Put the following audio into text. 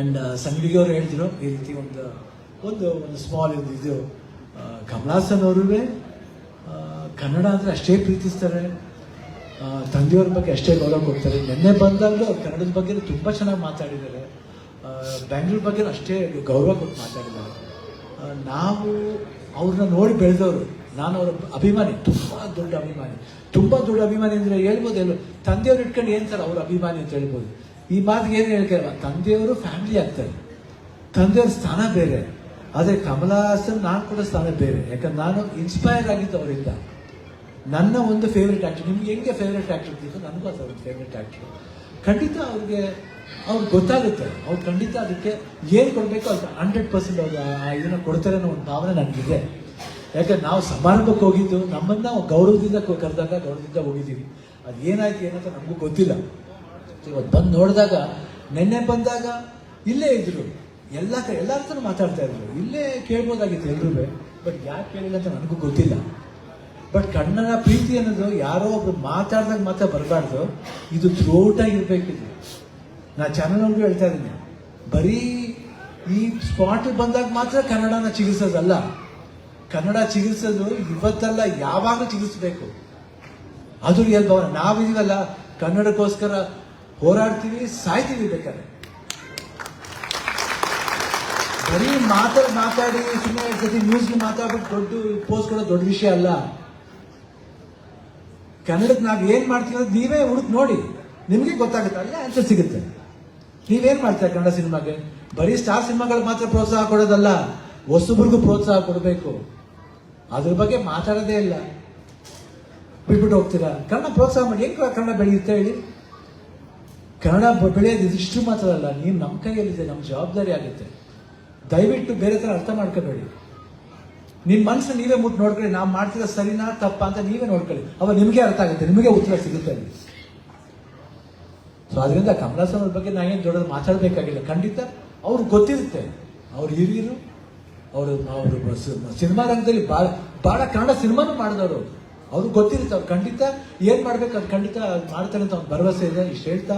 And ಸಂಗಡಿಗೆ ಅವ್ರು ಹೇಳಿದ್ರು ಈ ರೀತಿ ಒಂದು ಒಂದು ಒಂದು ಸ್ಮಾಲ್ ಇದು ಇದು ಕಮಲಾಸನ್ ಅವರು ಕನ್ನಡ ಅಂದರೆ ಅಷ್ಟೇ ಪ್ರೀತಿಸ್ತಾರೆ. ತಂದೆಯವ್ರ ಬಗ್ಗೆ ಅಷ್ಟೇ ಗೌರವ ಕೊಡ್ತಾರೆ. ನಿನ್ನೆ ಬಂದಾಗಲೂ ಅವ್ರು ಕನ್ನಡದ ಬಗ್ಗೆ ತುಂಬ ಚೆನ್ನಾಗಿ ಮಾತಾಡಿದ್ದಾರೆ. ಬ್ಯಾಂಗ್ಳೂರ್ ಬಗ್ಗೆ ಅಷ್ಟೇ ಗೌರವ ಕೊಟ್ಟು ಮಾತಾಡಿದ್ದಾರೆ. ನಾವು ಅವ್ರನ್ನ ನೋಡಿ ಬೆಳೆದವರು. ನಾನು ಅವರ ಅಭಿಮಾನಿ. ತುಂಬ ದೊಡ್ಡ ಅಭಿಮಾನಿ. ತುಂಬ ದೊಡ್ಡ ಅಭಿಮಾನಿ ಅಂದರೆ ಹೇಳ್ಬೋದು ಎಲ್ಲೋ ತಂದೆಯವ್ರು ಇಟ್ಕೊಂಡು ಏನು ಸರ್ ಅವ್ರ ಅಭಿಮಾನಿ ಅಂತ ಹೇಳ್ಬೋದು. ಈ ಮಾತಿಗೆ ಏನು ಹೇಳ್ತಾರೆ ತಂದೆಯವರು ಫ್ಯಾಮಿಲಿ ಆಗ್ತಾರೆ. ತಂದೆಯವ್ರ ಸ್ಥಾನ ಬೇರೆ. ಆದರೆ ಕಮಲಾ ಹಾಸನ್ ನಾನು ಕೂಡ ಸ್ಥಾನ ಬೇರೆ. ಯಾಕಂದ್ರೆ ನಾನು ಇನ್ಸ್ಪೈರ್ ಆಗಿದ್ದು ಅವರಿಂದ. ನನ್ನ ಒಂದು ಫೇವ್ರೆಟ್ ಆ್ಯಕ್ಟರ್ ನಿಮ್ಗೆ ಹೆಂಗೆ ಫೇವ್ರೆಟ್ ಆ್ಯಕ್ಟರ್ ಇದ್ದಿದ್ದು ನನಗೂ ಅದು ಅವ್ರ ಫೇವ್ರೆಟ್ ಆ್ಯಕ್ಟರ್ ಖಂಡಿತ ಅವ್ರಿಗೆ ಅವ್ರಿಗೆ ಗೊತ್ತಾಗುತ್ತೆ. ಅವ್ರು ಖಂಡಿತ ಅದಕ್ಕೆ ಏನು ಕೊಡಬೇಕು ಅದು ಹಂಡ್ರೆಡ್ ಪರ್ಸೆಂಟ್ ಅವ್ರು ಇದನ್ನು ಕೊಡ್ತಾರೆ ಅನ್ನೋ ಒಂದು ಭಾವನೆ ನನಗಿದೆ. ಯಾಕಂದ್ರೆ ನಾವು ಸಮಾರಂಭಕ್ಕೆ ಹೋಗಿದ್ದು ನಮ್ಮನ್ನು ಗೌರವದಿಂದ ಕರೆದಾಗ ಗೌರವದಿಂದ ಹೋಗಿದ್ದೀವಿ. ಅದು ಏನಾಯ್ತು ಏನಂತ ನಮಗೂ ಗೊತ್ತಿಲ್ಲ. ಇವತ್ತು ಬಂದು ನೋಡಿದಾಗ, ನಿನ್ನೆ ಬಂದಾಗ ಇಲ್ಲೇ ಇದ್ರು. ಎಲ್ಲ ಕಡೆ ಎಲ್ಲ ಹತ್ರ ಮಾತಾಡ್ತಾ ಇದ್ರು. ಇಲ್ಲೇ ಕೇಳ್ಬೋದಾಗಿತ್ತು ಎಲ್ರೂ ಬಟ್ ಯಾಕೆ ಕೇಳಿಲ್ಲ ಅಂತ ನನಗೂ ಗೊತ್ತಿಲ್ಲ. ಬಟ್ ಕಣ್ಣನ ಪ್ರೀತಿ ಅನ್ನೋದು ಯಾರೋ ಒಬ್ರು ಮಾತಾಡ್ದಾಗ ಮಾತ್ರ ಬರಬಾರ್ದು. ಇದು ಥ್ರೋಟ್ ನಾ ನಾ ಅವ್ರಿಗೂ ಹೇಳ್ತಾ ಇದ್ದೀನಿ ಬರೀ ಈ ಸ್ಪಾಟ್ ಬಂದಾಗ ಮಾತ್ರ ಕನ್ನಡನ ಚಿಗಿಸೋದಲ್ಲ. ಕನ್ನಡ ಚಿಗಿಸೋದು ಇವತ್ತಲ್ಲ ಯಾವಾಗ ಚಿಗಿಸ್ಬೇಕು. ಅದು ಭಾವನೆ ನಾವಿದೀವಲ್ಲ, ಕನ್ನಡಕ್ಕೋಸ್ಕರ ಹೋರಾಡ್ತೀವಿ, ಸಾಯ್ತೀವಿ ಬೇಕಾದ್ರೆ. ಬರೀ ಮಾತಾಡಿ ಮಾತಾಡಿ ಸುಮ್ಮನೆ ಸತಿ ನ್ಯೂಸ್ ಮಾತಾಡ್ಬಿಟ್ಟು ದೊಡ್ಡ ಪೋಸ್ಟ್ ಕೊಡೋದು ದೊಡ್ಡ ವಿಷಯ ಅಲ್ಲ. ಕನ್ನಡಕ್ಕೆ ನಾವು ಏನ್ ಮಾಡ್ತೀವಿ ಅಂದ್ರೆ ನೀವೇ ಹುಡುಕ್ ನೋಡಿ. ನಿಮಗೆ ಗೊತ್ತಾಗುತ್ತೆ, ಅಲ್ಲೇ ಆನ್ಸರ್ ಸಿಗುತ್ತೆ. ನೀವೇನ್ ಮಾಡ್ತೀರಾ ಕನ್ನಡ ಸಿನಿಮಾಗೆ? ಬರೀ ಸ್ಟಾರ್ ಸಿನಿಮಾಗಳಿಗೆ ಮಾತ್ರ ಪ್ರೋತ್ಸಾಹ ಕೊಡೋದಲ್ಲ, ಹೊಸಬ್ರಿಗೂ ಪ್ರೋತ್ಸಾಹ ಕೊಡಬೇಕು. ಅದ್ರ ಬಗ್ಗೆ ಮಾತಾಡೋದೇ ಇಲ್ಲ. ಬಿಟ್ಬಿಟ್ಟು ಹೋಗ್ತೀರಾ? ಕನ್ನಡ ಪ್ರೋತ್ಸಾಹ ಮಾಡಿ, ಹೆಂಗ್ ಕನ್ನಡ ಬೆಳೆಯುತ್ತೆ ಹೇಳಿ? ಕನ್ನಡ ಬೆಳೆಯೋದು ಇದಿಷ್ಟು ಮಾತ್ರ ಅಲ್ಲ, ನೀನು ನಮ್ಮ ಕೈಯಲ್ಲಿದೆ, ನಮ್ಮ ಜವಾಬ್ದಾರಿ ಆಗುತ್ತೆ. ದಯವಿಟ್ಟು ಬೇರೆ ಥರ ಅರ್ಥ ಮಾಡ್ಕೋಬೇಡಿ. ನಿಮ್ಮ ಮನಸ್ಸು ನೀವೇ ಮುಟ್ಟು ನೋಡ್ಕೊಳ್ಳಿ ನಾವು ಮಾಡ್ತಿರೋ ಸರಿನಾ ತಪ್ಪಾ ಅಂತ ನೀವೇ ನೋಡ್ಕೊಳ್ಳಿ. ಅವಾಗ ನಿಮಗೆ ಅರ್ಥ ಆಗುತ್ತೆ, ನಿಮಗೆ ಉತ್ತರ ಸಿಗುತ್ತೆ ಅಲ್ಲಿ. ಸೊ ಅದರಿಂದ ಕಮಲಾಸನ್ ಅವ್ರ ಬಗ್ಗೆ ಏನು ದೊಡ್ಡದು ಮಾತಾಡಬೇಕಾಗಿಲ್ಲ. ಖಂಡಿತ ಅವ್ರಿಗೆ ಗೊತ್ತಿರುತ್ತೆ. ಅವ್ರು ಹಿರಿಯರು, ಅವರು ಅವರು ಸಿನಿಮಾ ರಂಗದಲ್ಲಿ ಭಾಳ ಭಾಳ ಕನ್ನಡ ಸಿನಿಮಾನು ಮಾಡಿದವರು. ಅವ್ರಿಗೆ ಗೊತ್ತಿರುತ್ತೆ, ಅವ್ರು ಖಂಡಿತ ಏನು ಮಾಡ್ಬೇಕು ಅದು ಖಂಡಿತ ಮಾಡ್ತಾರೆ ಅಂತ ಒಂದು ಭರವಸೆ ಇದೆ, ಇಷ್ಟು ಹೇಳ್ತಾ.